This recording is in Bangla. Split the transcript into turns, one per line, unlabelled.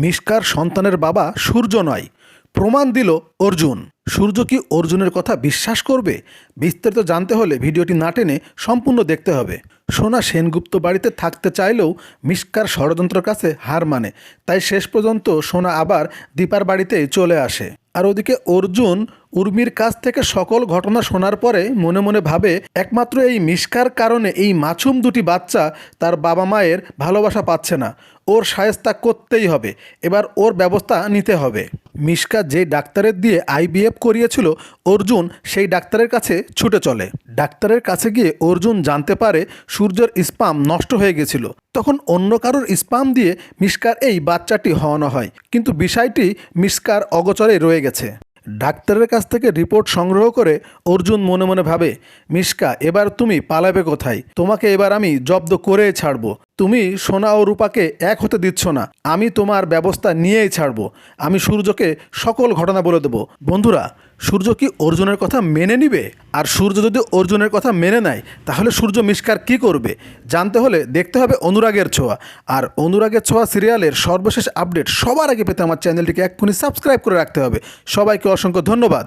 মিষ্কার সন্তানের বাবা সূর্য নয়, প্রমাণ দিল অর্জুন। সূর্য কি অর্জুনের কথা বিশ্বাস করবে? বিস্তারিত জানতে হলে ভিডিওটি না টেনে সম্পূর্ণ দেখতে হবে। সোনা সেনগুপ্ত বাড়িতে থাকতে চাইলেও মিষ্কার ষড়যন্ত্রের কাছে হার মানে। তাই শেষ পর্যন্ত সোনা আবার দীপার বাড়িতে চলে আসে। আর ওদিকে অর্জুন উর্মির কাছ থেকে সকল ঘটনা শোনার পরে মনে মনে ভাবে, একমাত্র এই মিষ্কার কারণে এই মাছুম দুটি বাচ্চা তার বাবা মায়ের ভালোবাসা পাচ্ছে না। ওর সায়স্তা করতেই হবে। এবার ওর ব্যবস্থা নিতে হবে। মিষ্কা যে ডাক্তারের দিয়ে আইবিএফ করিয়েছিল, অর্জুন সেই ডাক্তারের কাছে ছুটে চলে। ডাক্তারের কাছে গিয়ে অর্জুন জানতে পারে সূর্যের স্পাম নষ্ট হয়ে গেছিল। তখন অন্য কারোর স্পাম দিয়ে মিষ্কার এই বাচ্চাটি হওয়ানো হয়। কিন্তু বিষয়টি মিষ্কার অগচরে রয়ে গেছে। ডাক্তারের কাছ থেকে রিপোর্ট সংগ্রহ করে অর্জুন মনে মনে ভাবে, মিশকা, এবার তুমি পালাবে কোথায়? তোমাকে এবার আমি জব্দ করে ছাড়বো। তুমি সোনা ও রূপাকে এক হতে দিচ্ছ না। আমি তোমার ব্যবস্থা নিয়েই ছাড়বো। আমি সূর্যকে সকল ঘটনা বলে দেবো। বন্ধুরা, সূর্য কি অর্জুনের কথা মেনে নিবে? আর সূর্য যদি অর্জুনের কথা মেনে নেয়, তাহলে সূর্য মিষ্কার কি করবে? জানতে হলে দেখতে হবে অনুরাগের ছোঁয়া। আর অনুরাগের ছোঁয়া সিরিয়ালের সর্বশেষ আপডেট সবার আগে পেতে আমার চ্যানেলটিকে এক্ষুনি সাবস্ক্রাইব করে রাখতে হবে। সবাইকে অসংখ্য ধন্যবাদ।